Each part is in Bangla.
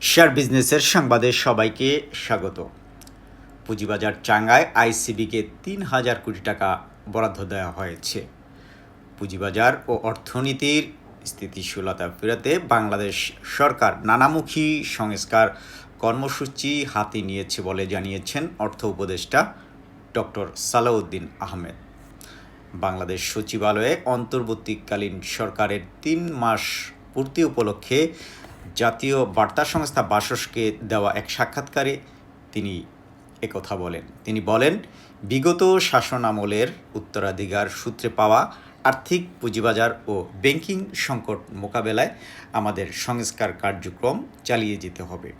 শেয়ার বিজনেসের সংবাদে সবাইকে স্বাগত। পুঁজিবাজার চাঙ্গায় আইসিবিকে তিন হাজার কোটি টাকা বরাদ্দ দেওয়া হয়েছে। পুঁজিবাজার ও অর্থনীতির স্থিতিশীলতা ফেরাতে বাংলাদেশ সরকার নানামুখী সংস্কার কর্মসূচি হাতে নিয়েছে বলে জানিয়েছেন অর্থ উপদেষ্টা ডক্টর সালাউদ্দিন আহমেদ। বাংলাদেশ সচিবালয়ে অন্তর্বর্তীকালীন সরকারের তিন মাস পূর্তি উপলক্ষে জাতীয় বার্তা সংস্থা বাসসকে দেওয়া এক সাক্ষাৎকারে তিনি একথা বলেন। তিনি বলেন, বিগত শাসন আমলের উত্তরাধিকার সূত্রে পাওয়া আর্থিক পুঁজিবাজার ও ব্যাংকিং সংকট মোকাবেলায় আমাদের সংস্কার কার্যক্রম চালিয়ে যেতে হবে।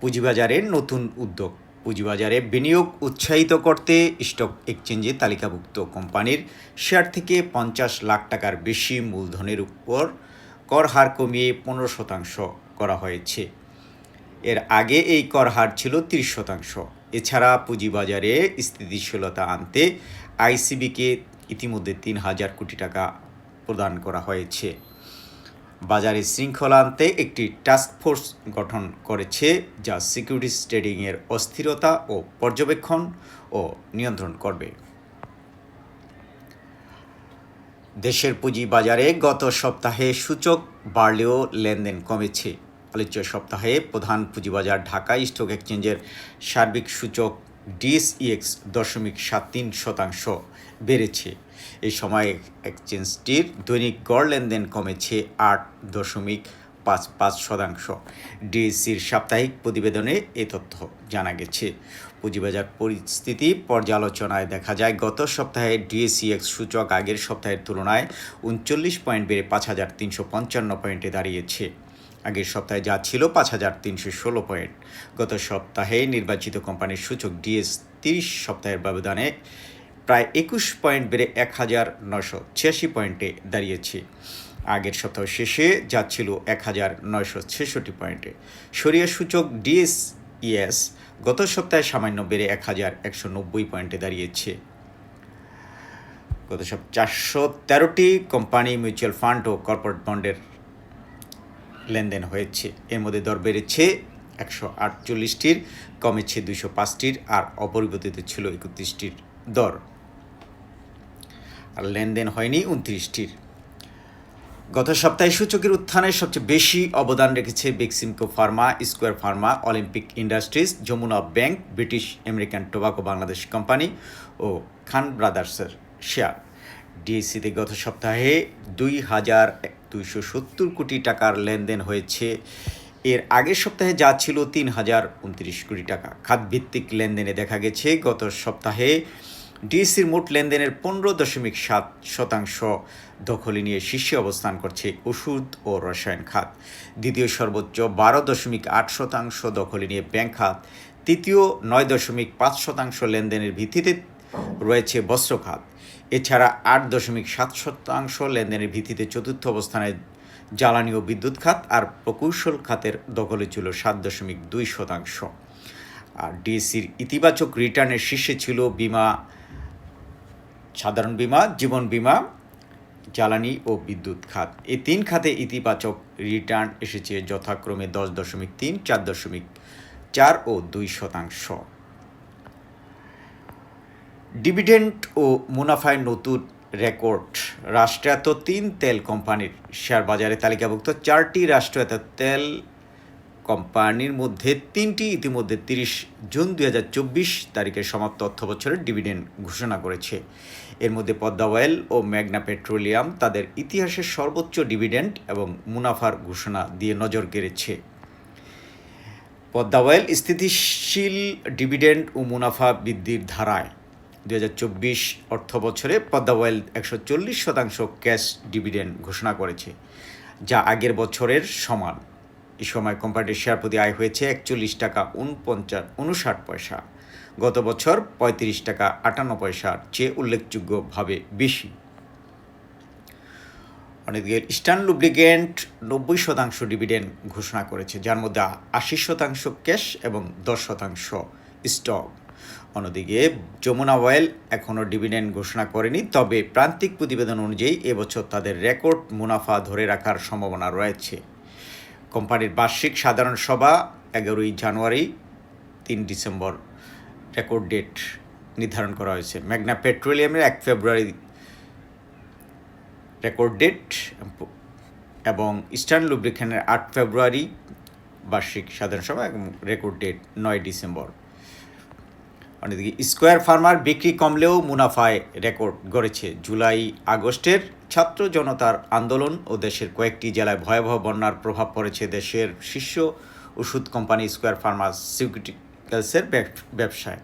পুঁজিবাজারের নতুন উদ্যোগ। পুঁজিবাজারে বিনিয়োগ উৎসাহিত করতে স্টক এক্সচেঞ্জে তালিকাভুক্ত কোম্পানির শেয়ার থেকে পঞ্চাশ লাখ টাকার বেশি মূলধনের উপর কর হার কমিয়ে পনেরো শতাংশ করা হয়েছে। এর আগে এই কর হার ছিল তিরিশ শতাংশ। এছাড়া পুঁজিবাজারে স্থিতিশীলতা আনতে আইসিবিকে ইতিমধ্যে তিন হাজার কোটি টাকা প্রদান করা হয়েছে। বাজারে শৃঙ্খলা আনতে একটি টাস্ক ফোর্স গঠন করেছে, যা সিকিউরিটিজ ট্রেডিংয়ের অস্থিরতা ও পর্যবেক্ষণ ও নিয়ন্ত্রণ করবে। দেশের পুঁজি বাজারে গত সপ্তাহে সূচক বাড়লেও লেনদেন কমেছে। আলোচ্য সপ্তাহে প্রধান পুঁজিবাজার ঢাকা স্টক এক্সচেঞ্জের সার্বিক সূচক ডিএসইএক্স দশমিক সাত তিন শতাংশ বেড়েছে। এই সময় এক্সচেঞ্জটির দৈনিক গড় লেনদেন কমেছে আট দশমিক পাঁচ পাঁচ শতাংশ। ডিএসসির সাপ্তাহিক প্রতিবেদনে এ তথ্য জানা গেছে। পুঁজিবাজার পরিস্থিতি পর্যালোচনায় দেখা যায়, গত সপ্তাহে ডিএসিএক্স সূচক আগের সপ্তাহের তুলনায় উনচল্লিশ পয়েন্ট বেড়ে পাঁচ হাজার তিনশো পঞ্চান্ন পয়েন্টে দাঁড়িয়েছে। আগের সপ্তাহে যা ছিল পাঁচ হাজার তিনশো ষোলো পয়েন্ট। গত সপ্তাহে নির্বাচিত কোম্পানির সূচক ডিএস তিরিশ সপ্তাহের ব্যবধানে প্রায় একুশ পয়েন্ট বেড়ে এক হাজার নশো ছিয়াশি পয়েন্টে দাঁড়িয়েছে। আগের সপ্তাহ শেষে যা ছিল এক হাজার নয়শো ছেষট্টি পয়েন্টে। সরিয়া সূচক ডিএস ইএস গত সপ্তাহে সামান্য বেড়ে এক হাজার একশো নব্বই পয়েন্টে দাঁড়িয়েছে। গত সব চারশো তেরোটি কোম্পানি, মিউচুয়াল ফান্ড ও কর্পোরেট বন্ডের লেনদেন হয়েছে। এর মধ্যে দর বেড়েছে একশো আটচল্লিশটির, কমেছে দুশো পাঁচটির আর অপরিবর্তিত ছিল একত্রিশটির দর। আর লেনদেন হয়নি উনত্রিশটির। গত সপ্তাহে সূচকের উত্থানে সবচেয়ে বেশি অবদান রেখেছে Beximco pharma Square pharma Olympic industries Jamuna bank British American Tobacco Bangladesh company ও খান ব্রাদার্সের শেয়ার ডিএসসিতে গত সপ্তাহে দুই হাজার দুইশো সত্তর কোটি টাকার লেনদেন হয়েছে। এর আগের সপ্তাহে যা ছিল তিন হাজার উনত্রিশ কোটি টাকা। খাতভিত্তিক লেনদেনে দেখা গেছে, গত সপ্তাহে ডিএসসির মোট লেনদেনের পনেরো দশমিক সাত শতাংশ দখলে নিয়ে শীর্ষে অবস্থান করছে ওষুধ ও রসায়ন খাত। দ্বিতীয় সর্বোচ্চ বারো দশমিক আট শতাংশ দখলে নিয়ে ব্যাংক খাত। তৃতীয় নয় দশমিক পাঁচ শতাংশ লেনদেনের ভিত্তিতে রয়েছে বস্ত্র খাত। এছাড়া আট দশমিক সাত শতাংশ লেনদেনের ভিত্তিতে চতুর্থ অবস্থানে জ্বালানি ও বিদ্যুৎ খাত আর প্রকৌশল খাতের দখলে ছিল সাত দশমিক দুই শতাংশ। আর ডিএসসির ইতিবাচক রিটার্নের শীর্ষে ছিল বিমা সাধারণ বিমা, জীবন বিমা, জ্বালানি ও বিদ্যুৎ খাত। এই তিন খাতে ইতিবাচক রিটার্ন এসেছে যথাক্রমে দশ দশমিক তিন, চার দশমিক চার ও দুই শতাংশ। ডিভিডেন্ড ও মুনাফায় নতুন রেকর্ড রাষ্ট্রায়ত্ত তিন তেল কোম্পানির শেয়ার বাজারে তালিকাভুক্ত চারটি রাষ্ট্রায়ত্ত তেল কোম্পানির মধ্যে তিনটি, ইতিমধ্যে তিরিশ জুন দুই তারিখের সমাপ্ত অর্থ বছরের ডিভিডেন্ড ঘোষণা করেছে। এর মধ্যে পদ্মা অয়েল ও ম্যাগনা পেট্রোলিয়াম তাদের ইতিহাসের সর্বোচ্চ ডিভিডেন্ড এবং মুনাফার ঘোষণা দিয়ে নজর কেড়েছে। পদ্মা অয়েল স্থিতিশীল ডিভিডেন্ড ও মুনাফা বৃদ্ধির ধারায় দু হাজার চব্বিশ অর্থ বছরে পদ্মা অয়েল একশো চল্লিশ শতাংশ ক্যাশ ডিভিডেন্ড ঘোষণা করেছে, যা আগের বছরের সমান। এই সময় কোম্পানিটির শেয়ার প্রতি আয় হয়েছে একচল্লিশ টাকা উনপঞ্চাশ, উনষাট পয়সা। গত বছর পঁয়ত্রিশ টাকা আটান্ন পয়সার চেয়ে উল্লেখযোগ্যভাবে বেশি। অন্যদিকে ইস্টার্ন লুব্রিগেন্ট নব্বই শতাংশ ডিভিডেন্ড ঘোষণা করেছে, যার মধ্যে আশি শতাংশ ক্যাশ এবং দশ শতাংশ স্টক। অন্যদিকে যমুনা অয়েল এখনও ডিভিডেন্ড ঘোষণা করেনি, তবে প্রান্তিক প্রতিবেদন অনুযায়ী এবছর তাদের রেকর্ড মুনাফা ধরে রাখার সম্ভাবনা রয়েছে। কোম্পানির বার্ষিক সাধারণ সভা এগারোই জানুয়ারি, তিন ডিসেম্বর। রেকর্ড ডেট নির্ধারণ করা হয়েছে। ম্যাগনা পেট্রোলিয়ামের এক ফেব্রুয়ারি। রেকর্ড ডেট এবং ইস্টার্ন লুব্রিকেনের আট ফেব্রুয়ারি বার্ষিক সাধারণ সভা এবং রেকর্ড ডেট নয় ডিসেম্বর। অন্যদিকে স্কোয়ার ফার্মার বিক্রি কমলেও মুনাফায় রেকর্ড গড়েছে জুলাই আগস্টের। ছাত্র জনতার আন্দোলন ও দেশের কয়েকটি জেলায় ভয়াবহ বন্যার প্রভাব পড়েছে দেশের শীর্ষ ওষুধ কোম্পানি স্কোয়ার ফার্মাসিউটিক্যালসের ব্যবসায়।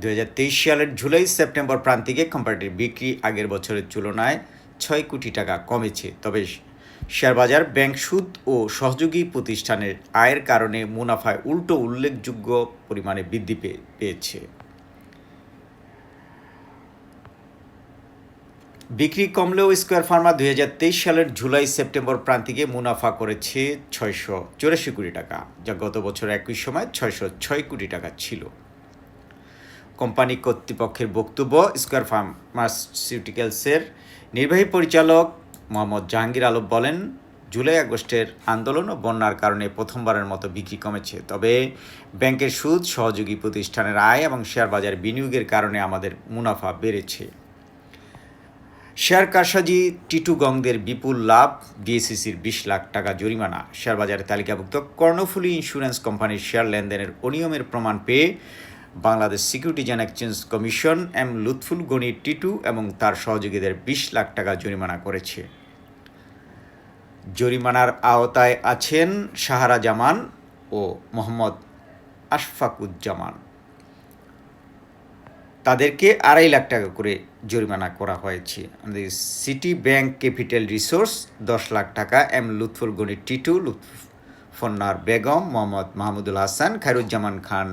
দুহাজার তেইশ সালের জুলাই সেপ্টেম্বর প্রান্তিকে কোম্পানিটির বিক্রি আগের বছরের তুলনায় ছয় কোটি টাকা কমেছে। তবে শেয়ারবাজার, ব্যাংক সুদ ও সহযোগী প্রতিষ্ঠানের আয়ের কারণে মুনাফায় উল্টো উল্লেখযোগ্য পরিমাণে বৃদ্ধি পেয়ে- পেয়েছে। বিক্রি কমলেও স্কোয়ার ফার্মা দুই হাজার তেইশ সালের জুলাই সেপ্টেম্বর প্রান্তিকে মুনাফা করেছে ছয়শো চৌরাশি কোটি টাকা, যা গত বছর একই সময় ছয়শো ছয় কোটি টাকা ছিল। কোম্পানি কর্তৃপক্ষের বক্তব্য, স্কোয়ার ফার্মাসিউটিক্যালসের নির্বাহী পরিচালক মোহাম্মদ জাহাঙ্গীর আলম বলেন, জুলাই আগস্টের আন্দোলন ও বন্যার কারণে প্রথমবারের মতো বিক্রি কমেছে। তবে ব্যাংকের সুদ, সহযোগী প্রতিষ্ঠানের আয় এবং শেয়ার বাজার বিনিয়োগের কারণে আমাদের মুনাফা বেড়েছে। শেয়ার কারসাজি টিটু টিটুগংদের বিপুল লাভ বিএসিসির বিশ লাখ টাকা জরিমানা। শেয়ার বাজারে তালিকাভুক্ত কর্ণফুলী ইন্স্যুরেন্স কোম্পানির শেয়ার লেনদেনের অনিয়মের প্রমাণ পেয়ে Bangladesh securities and exchange commission M Lutful Gani Titu এবং তার সহযোগীদের বিশ লাখ টাকা জরিমানা করেছে। জরিমানার আওতায় আছেন সাহারা জামান ও মোহাম্মদ আশফাকুজ্জামান। তাদেরকে আড়াই লাখ টাকা করে জরিমানা করা হয়েছে। আমাদের সিটি ব্যাংক ক্যাপিটাল রিসোর্স দশ লাখ টাকা এম লুৎফুল গনি টিটু লুৎফন্নার বেগম মোহাম্মদ মাহমুদুল হাসান, খায়রুজ্জামান খান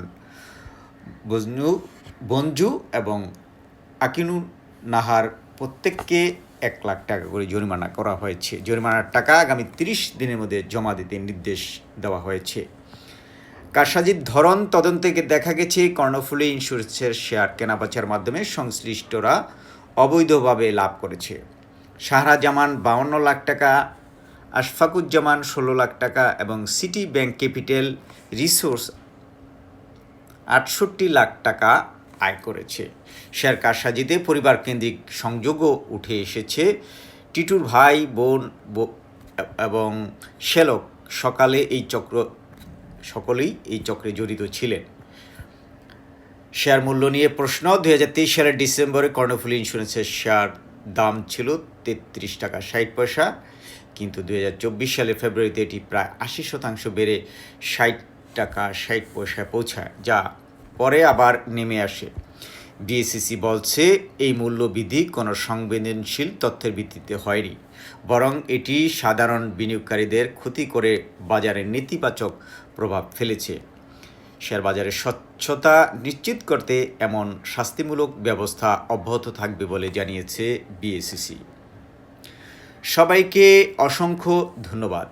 বজনু বঞ্জু এবং আকিনু নাহার প্রত্যেককে এক লাখ টাকা করে জরিমানা করা হয়েছে। জরিমানার টাকা আগামী তিরিশ দিনের মধ্যে জমা দিতে নির্দেশ দেওয়া হয়েছে। কারসাজির ধরন তদন্তে দেখা গেছে, কর্ণফুলী ইন্স্যুরেন্সের শেয়ার কেনাবেচার মাধ্যমে সংশ্লিষ্টরা অবৈধভাবে লাভ করেছে। শাহরা জামান বাউন্ন লাখ টাকা, আশফাকুজ্জামান ষোলো লাখ টাকা এবং সিটি ব্যাংক ক্যাপিটাল রিসোর্স আটষট্টি লাখ টাকা আয় করেছে। শেয়ার কারসাজিতে পরিবার কেন্দ্রিক সংযোগও উঠে এসেছে। টিটুর ভাই, বোন এবং শ্যালক সকালে এই চক্র, সকলেই এই চক্রে জড়িত ছিলেন। শেয়ার মূল্য নিয়ে প্রশ্ন, দুই হাজার তেইশ সালের ডিসেম্বরে কর্ণফুলী ইন্স্যুরেন্সের শেয়ার দাম ছিল তেত্রিশ টাকা ষাট পয়সা, কিন্তু দুই সালের ফেব্রুয়ারিতে এটি প্রায় আশি শতাংশ বেড়ে ষাট টাকা ষাট পয়সায় পৌঁছায়, যা পরে আবার নেমে আসে। বিএসিসি বলছে, এই মূল্যবিধি কোনো সংবেদনশীল তথ্যের ভিত্তিতে হয়নি, বরং এটি সাধারণ বিনিয়োগকারীদের ক্ষতি করে বাজারে নেতিবাচক প্রভাব ফেলেছে। শেয়ার বাজারের স্বচ্ছতা নিশ্চিত করতে এমন শাস্তিমূলক ব্যবস্থা অব্যাহত থাকবে বলে জানিয়েছে বিএসিসি সবাইকে অসংখ্য ধন্যবাদ।